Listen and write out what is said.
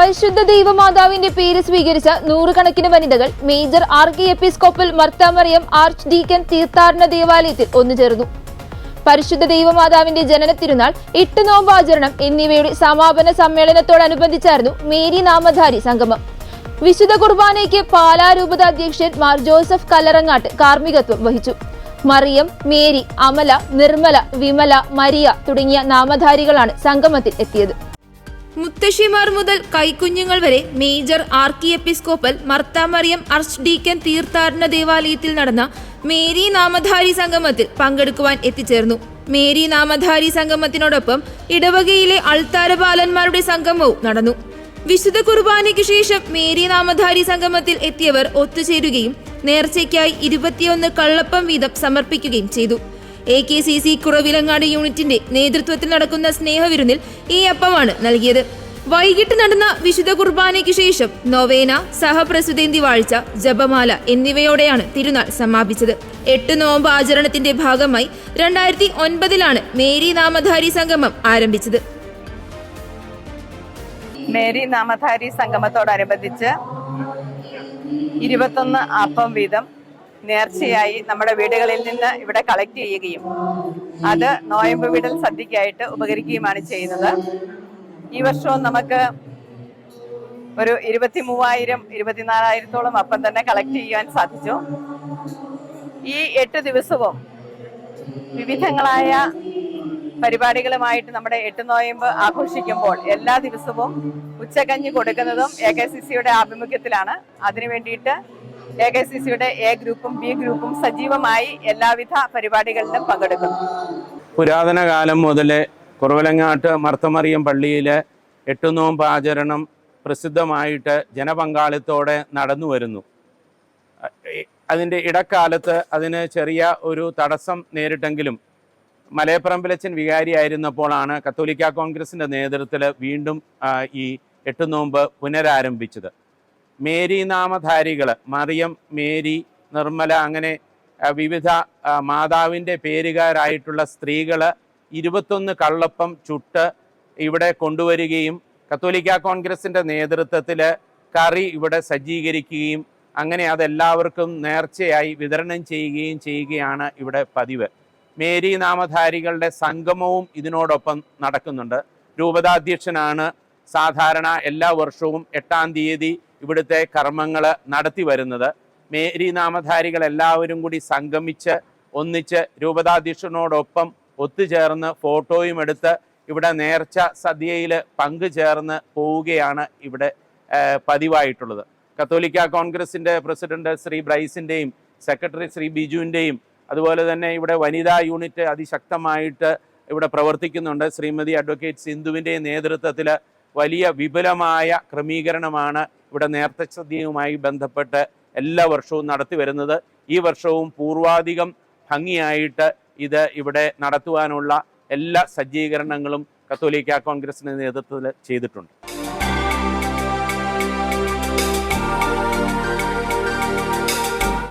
പരിശുദ്ധ ദൈവമാതാവിന്റെ പേര് സ്വീകരിച്ച നൂറുകണക്കിന് വനിതകൾ major archiepiscopal Marthamariam archdeacon തീർത്ഥാടന ദേവാലയത്തിൽ ഒന്നുചേർന്നു പരിശുദ്ധ ദൈവമാതാവിന്റെ ജനന തിരുനാൾ എട്ട് നോമ്പാചരണം എന്നിവയുടെ സമാപന സമ്മേളനത്തോടനുബന്ധിച്ചായിരുന്നു മേരി നാമധാരി സംഗമം. വിശുദ്ധ കുർബാനയ്ക്ക് പാലാ രൂപത അധ്യക്ഷൻ മാർ ജോസഫ് കല്ലറങ്ങാട്ട് കാർമ്മികത്വം വഹിച്ചു. മറിയം മേരി അമല നിർമ്മല വിമല മരിയ തുടങ്ങിയ നാമധാരികളാണ് സംഗമത്തിൽ എത്തിയത്. മുത്തശ്ശിമാർ മുതൽ കൈക്കുഞ്ഞുങ്ങൾ വരെ major archiepiscopal Marthamariam archdeacon തീർത്ഥാടന ദേവാലയത്തിൽ നടന്ന മേരി നാമധാരി സംഗമത്തിൽ പങ്കെടുക്കുവാൻ എത്തിച്ചേർന്നു. മേരി നാമധാരി സംഗമത്തിനോടൊപ്പം ഇടവകയിലെ അൾത്താരപാലന്മാരുടെ സംഗമവും നടന്നു. വിശുദ്ധ കുർബാനയ്ക്ക് ശേഷം മേരി നാമധാരി സംഗമത്തിൽ എത്തിയവർ ഒത്തുചേരുകയും നേർച്ചയ്ക്കായി ഇരുപത്തിയൊന്ന് കള്ളപ്പം വീതം സമർപ്പിക്കുകയും ചെയ്തു. A K C C Kuravilangad യൂണിറ്റിന്റെ നേതൃത്വത്തിൽ നടക്കുന്ന സ്നേഹവിരുന്നിൽ ഈ അപ്പമാണ് നൽകിയത്. വൈകിട്ട് നടന്ന വിശുദ്ധ കുർബാനയ്ക്ക് ശേഷം നൊവേന സഹപ്രസുതേന്തി വാഴ്ച ജപമാല എന്നിവയോടെയാണ് തിരുനാൾ സമാപിച്ചത്. എട്ട് നോമ്പ് ആചരണത്തിന്റെ ഭാഗമായി രണ്ടായിരത്തി ഒൻപതിലാണ് മേരി നാമധാരി സംഗമം ആരംഭിച്ചത്. മേരി നാമധാരി സംഗമത്തോടനുബന്ധിച്ച് ഇരുപത്തൊന്ന് അപ്പം വീതം നേർച്ചയായി നമ്മുടെ വീടുകളിൽ നിന്ന് ഇവിടെ കളക്ട് ചെയ്യുകയും അത് നോയമ്പ് വിടൽ സദ്യക്കായിട്ട് ഉപകരിക്കുകയുമാണ് ചെയ്യുന്നത്. ഈ വർഷവും നമുക്ക് ഒരു ഇരുപത്തി മൂവായിരം ഇരുപത്തിനാലായിരത്തോളം അപ്പം തന്നെ കളക്ട് ചെയ്യാൻ സാധിച്ചു. ഈ എട്ട് ദിവസവും വിവിധങ്ങളായ പരിപാടികളുമായിട്ട് നമ്മുടെ എട്ട് നോയമ്പ് ആഘോഷിക്കുമ്പോൾ എല്ലാ ദിവസവും ഉച്ചകഞ്ഞി കൊടുക്കുന്നതും എ കെ സി സിയുടെ ആഭിമുഖ്യത്തിലാണ്. അതിനു വേണ്ടിയിട്ട് എ കെ സി സിയുടെ എ ഗ്രൂപ്പും ബി ഗ്രൂപ്പും സജീവമായി എല്ലാവിധ പരിപാടികളിലും പങ്കെടുക്കുന്നു പുരാതന കാലം മുതൽ കുറവലങ്ങാട്ട് മർത്തമറിയം പള്ളിയിലെ എട്ടുനോമ്പ് ആചരണം പ്രസിദ്ധമായിട്ട് ജനപങ്കാളിത്തോടെ നടന്നു വരുന്നു. അതിന്റെ ഇടക്കാലത്ത് അതിന് ചെറിയ ഒരു തടസ്സം നേരിട്ടെങ്കിലും മലയപ്പറമ്പിലച്ചൻ വികാരിയായിരുന്നപ്പോഴാണ് കത്തോലിക്ക കോൺഗ്രസിന്റെ നേതൃത്വത്തിൽ വീണ്ടും ഈ എട്ടുനോമ്പ് പുനരാരംഭിച്ചത്. മേരി നാമധാരികൾ മറിയം മേരി നിർമ്മല അങ്ങനെ വിവിധ മാതാവിന്റെ പേരുകാരായിട്ടുള്ള സ്ത്രീകൾ ഇരുപത്തൊന്ന് കള്ളപ്പം ചുട്ട് ഇവിടെ കൊണ്ടുവരികയും കത്തോലിക്ക കോൺഗ്രസിന്റെ നേതൃത്വത്തിൽ കറി ഇവിടെ സജ്ജീകരിക്കുകയും അങ്ങനെ അതെല്ലാവർക്കും നേർച്ചയായി വിതരണം ചെയ്യുകയും ചെയ്യുകയാണ് ഇവിടെ പതിവ്. മേരി നാമധാരികളുടെ സംഗമവും ഇതിനോടൊപ്പം നടക്കുന്നുണ്ട്. രൂപതാധ്യക്ഷനാണ് സാധാരണ എല്ലാ വർഷവും എട്ടാം തീയതി ഇവിടുത്തെ കർമ്മങ്ങൾ നടത്തി വരുന്നത്. മേരി നാമധാരികൾ എല്ലാവരും കൂടി സംഗമിച്ച് ഒന്നിച്ച് രൂപതാധ്യക്ഷനോടൊപ്പം ഒത്തുചേർന്ന് ഫോട്ടോയും എടുത്ത് ഇവിടെ നേർച്ച സദ്യയിൽ പങ്കുചേർന്ന് പോവുകയാണ് ഇവിടെ പതിവായിട്ടുള്ളത്. കത്തോലിക്ക കോൺഗ്രസിന്റെ പ്രസിഡന്റ് ശ്രീ ബ്രൈസിന്റെയും സെക്രട്ടറി ശ്രീ ബിജുവിന്റെയും അതുപോലെ തന്നെ ഇവിടെ വനിതാ യൂണിറ്റ് അതിശക്തമായിട്ട് ഇവിടെ പ്രവർത്തിക്കുന്നുണ്ട്. ശ്രീമതി അഡ്വക്കേറ്റ് സിന്ധുവിന്റെയും നേതൃത്വത്തിൽ വലിയ വിപുലമായ ക്രമീകരണമാണ് ഇവിടെ നേർത്തസദ്യയുമായി ബന്ധപ്പെട്ട് എല്ലാ വർഷവും നടത്തി വരുന്നത്. ഈ വർഷവും പൂർവാധികം ഭംഗിയായിട്ട് ഇത് ഇവിടെ നടത്തുവാനുള്ള എല്ലാ സജ്ജീകരണങ്ങളും കത്തോലിക്ക കോൺഗ്രസിന്റെ നേതൃത്വത്തിൽ ചെയ്തിട്ടുണ്ട്.